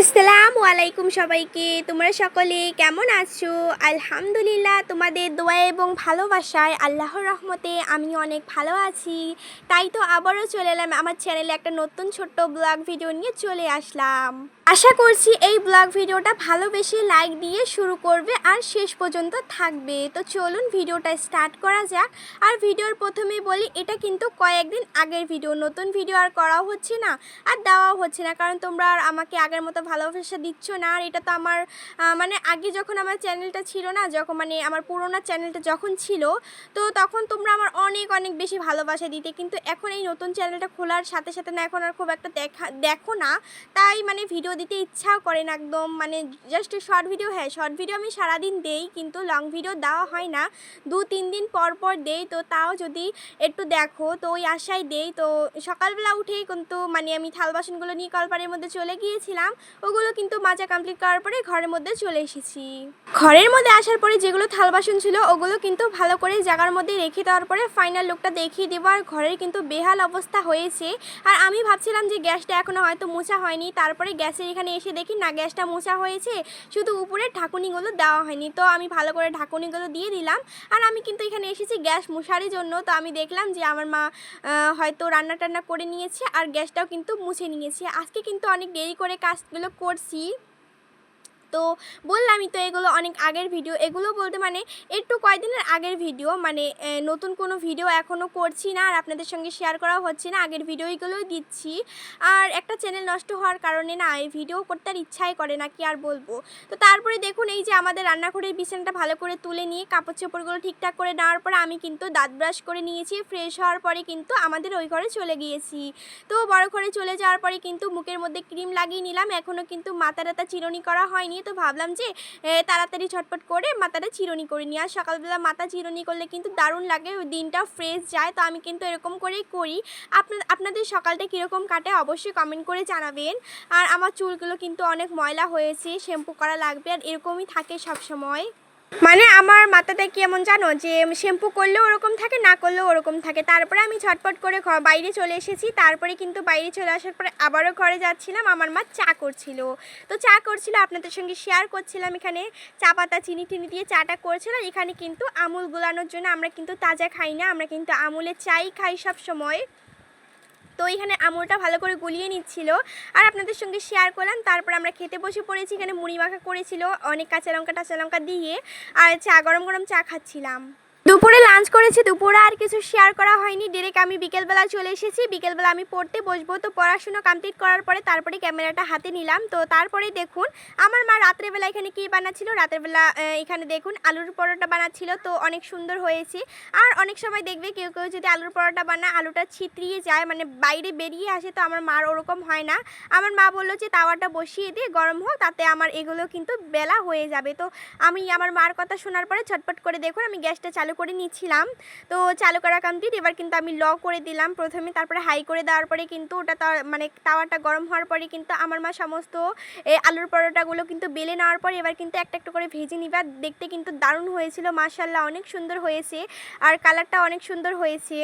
আসসালামু আলাইকুম সবাইকে। তোমরা সকলে কেমন আছো? আলহামদুলিল্লাহ, তোমাদের দোয়া এবং ভালোবাসায় আল্লাহর রহমতে আমি অনেক ভালো আছি। তাই তো আবারও চলে এলাম, আমার চ্যানেলে একটা নতুন ছোট্ট ব্লগ ভিডিও নিয়ে চলে আসলাম। আশা করছি এই ব্লগ ভিডিওটা ভালোবেসে লাইক দিয়ে শুরু করবে আর শেষ পর্যন্ত থাকবে। তো চলুন ভিডিওটা স্টার্ট করা যাক। আর ভিডিওর প্রথমে বলি, এটা কিন্তু কয়েকদিন আগের ভিডিও। নতুন ভিডিও আর করাও হচ্ছে না, আর দেওয়াও হচ্ছে না। কারণ তোমরা আর আমাকে আগের মতো ভালোবাসা দিচ্ছ না। আর এটা তো আমার মানে আগে যখন আমার চ্যানেলটা ছিল না, যখন মানে আমার পুরোনো চ্যানেলটা যখন ছিল, তো তখন তোমরা আমার অনেক অনেক বেশি ভালোবাসা দিতে। কিন্তু এখন এই নতুন চ্যানেলটা খোলার সাথে সাথে না, এখন আর খুব একটা দেখা, দেখো না। তাই মানে ভিডিও দিতে ইচ্ছাও করে না একদম। মানে জাস্ট শর্ট ভিডিও হ্যাঁ শর্ট ভিডিও আমি সারাদিন দেই কিন্তু লং ভিডিও দেওয়া হয় না। দু, তিন দিন পর পর দেই তো তাও যদি একটু দেখো তো ওই আশায় দেই। তো সকালবেলা উঠেই কিন্তু মানে আমি থাল বাসনগুলো নিয়ে কলপারের মধ্যে চলে গিয়েছিলাম। ওগুলো কিন্তু মাজা কমপ্লিট করার পরে ঘরের মধ্যে চলে এসেছি। ঘরের মধ্যে আসার পরে যেগুলো থাল বাসন ছিল ওগুলো কিন্তু ভালো করে জায়গার মধ্যে রেখে দেওয়ার পরে ফাইনাল লুকটা দেখিয়ে দেবো। আর ঘরের কিন্তু বেহাল অবস্থা হয়েছে। আর আমি ভাবছিলাম যে গ্যাসটা এখনও হয়তো মোছা হয়নি। তারপরে গ্যাসের এখানে এসে দেখি না গ্যাসটা মোছা হয়েছে, শুধু উপরে ঢাকুনিগুলো দেওয়া হয়নি। তো আমি ভালো করে ঢাকুনিগুলো দিয়ে দিলাম। আর আমি কিন্তু এখানে এসেছি গ্যাস মশারির জন্য। তো আমি দেখলাম যে আমার মা হয়তো রান্না টান্না করে নিয়েছে আর গ্যাসটাও কিন্তু মুছে নিয়েছে। আজকে কিন্তু অনেক দেরি করে কাজগুলো করছি। তো বললামই তো এগুলো অনেক আগের ভিডিও এগুলো বলতে মানে একটু কয়েকদিনের আগের ভিডিও মানে নতুন কোনো ভিডিও এখনও করছি না আর আপনাদের সঙ্গে শেয়ার করা হচ্ছে না। আগের ভিডিওগুলোই দিচ্ছি। আর একটা চ্যানেল নষ্ট হওয়ার কারণে না, এই ভিডিও করতে আর ইচ্ছাই করে না, কি আর বলব? তো তারপরে দেখুন, এই যে আমাদের রান্নাঘরের বিছানাটা ভালো করে তুলে নিয়ে, কাপড় চোপড়গুলো ঠিকঠাক করে নেওয়ার পরে আমি কিন্তু দাঁত ব্রাশ করে নিয়েছি ফ্রেশ হওয়ার পরে কিন্তু আমাদের ওই ঘরে চলে গিয়েছি। তো বড় ঘরে চলে যাওয়ার পরে কিন্তু মুখের মধ্যে ক্রিম লাগিয়ে নিলাম। এখনও কিন্তু মাথা টাতা চিরনি করা হয়নি। তো ভাবলাম যে তাড়াতাড়ি ঝটপট করে মাথাটা চিরুনি করে নিই। আর সকালবেলা মাথা চিরুনি করলে কিন্তু দারুণ লাগে, ওই দিনটা ফ্রেশ যায়। তো আমি কিন্তু এরকম করেই করি। আপনার আপনাদের সকালটা কীরকম কাটে অবশ্যই কমেন্ট করে জানাবেন। আর আমার চুলগুলো কিন্তু অনেক ময়লা হয়েছে, শ্যাম্পু করা লাগবে, আর এরকমই থাকে সব সময় মানে আমার মাথাটা কি এমন জানো যে শ্যাম্পু করলেও ওরকম থাকে, না করলেও ওরকম থাকে। তারপরে আমি ঝটপট করে বাইরে চলে এসেছি। তারপরে কিন্তু বাইরে চলে আসার পরে আবারও ঘরে যাচ্ছিলাম। আমার মা চা করছিল। তো চা করছিল, আপনাদের সঙ্গে শেয়ার করছিলাম এখানে। চা পাতা, চিনি টিনি দিয়ে চাটা করছিলাম এখানে কিন্তু আমুল গোলানোর জন্য আমরা কিন্তু তাজা খাই না। আমরা কিন্তু আমুলের চাই খাই সব সময় তো এখানে আমুলটা ভালো করে গুলিয়ে নিচ্ছিল। আর আপনাদের সঙ্গে শেয়ার করলাম, তারপর আমরা খেতে বসে পড়েছি, এখানে মুড়ি মাখা করেছিল, অনেক কাঁচা লঙ্কা টাচা লঙ্কা দিয়ে, আর চা গরম গরম চা খাচ্ছিলাম। দুপুরে লাঞ্চ করেছি, দুপুরে আর কিছু শেয়ার করা হয়নি। ডিরেক্ট আমি বিকেলবেলা চলে এসেছি, বিকেলবেলা আমি পড়তে বসবো। তো পড়াশুনো কমপ্লিট করার পরে তারপরে ক্যামেরাটা হাতে নিলাম। তো তারপরে দেখুন, আমার মা রাত্রেবেলা এখানে কী বানাচ্ছিল? রাত্রেবেলা এখানে দেখুন আলুর পরোটা বানাচ্ছিল। তো অনেক সুন্দর হয়েছে। আর অনেক সময় দেখবে কেউ কেউ যদি আলুর পরোটা বানায়, আলুটা ছিতরিয়ে যায় মানে বাইরে বেরিয়ে আসে, তো আমার মার ওরকম হয় না। আমার মা বলল যে, তাওয়াটা বসিয়ে দিয়ে গরম হোক, তাতে আমার এগুলো কিন্তু বেলা হয়ে যাবে। তো আমি আমার মার কথা শোনার পরে ছটপট করে দেখুন, আমি গ্যাসটা চালু করে নিয়েছিলাম তো চালু করা কমপ্লিট এবার কিন্তু আমি ল করে দিলাম প্রথমে, তারপরে হাই করে দেওয়ার পরে কিন্তু ওটা মানে তাওয়াটা গরম হওয়ার পরে কিন্তু আমার মা সমস্ত আলুর পরোটাগুলো কিন্তু বেলে নেওয়ার পর এবার কিন্তু একটা একটা করে ভেজে নিবার দেখতে কিন্তু দারুণ হয়েছিল মাশাল্লাহ অনেক সুন্দর হয়েছে। আর কালারটা অনেক সুন্দর হয়েছে।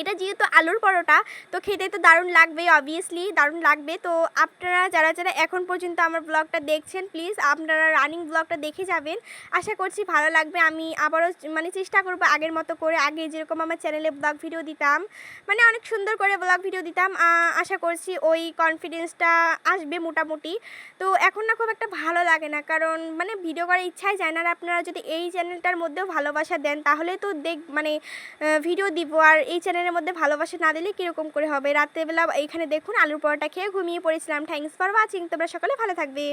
এটা যেহেতু আলুর পরোটা, তো খেতে তো দারুণ লাগবে অবভিয়াসলি দারুণ লাগবে। তো আপনারা যারা যারা এখন পর্যন্ত আমার ব্লগটা দেখছেন প্লিজ আপনারা রানিং ব্লগটা দেখে যাবেন। আশা করছি ভালো লাগবে। আমি আবারও মানে চেষ্টা করব আগের মতো করে, আগে যেরকম আমার চ্যানেলে ব্লগ ভিডিও দিতাম মানে অনেক সুন্দর করে ব্লগ ভিডিও দিতাম। আশা করছি ওই কনফিডেন্সটা আসবে মোটামুটি। তো এখন না খুব একটা ভালো লাগে না, কারণ মানে ভিডিও করার ইচ্ছাই যায় না। আর আপনারা যদি এই চ্যানেলটার মধ্যেও ভালোবাসা দেন, তাহলে তো দেখ মানে ভিডিও দিব। আর এই চ্যানেলের মধ্যে ভালোবাসা না দিলে কীরকম করে হবে? রাত্রেবেলা এইখানে দেখুন, আলুর পরোটা খেয়ে ঘুমিয়ে পড়েছিলাম। থ্যাংকস ফর ওয়াচিং তোমরা সকলে ভালো থাকবে।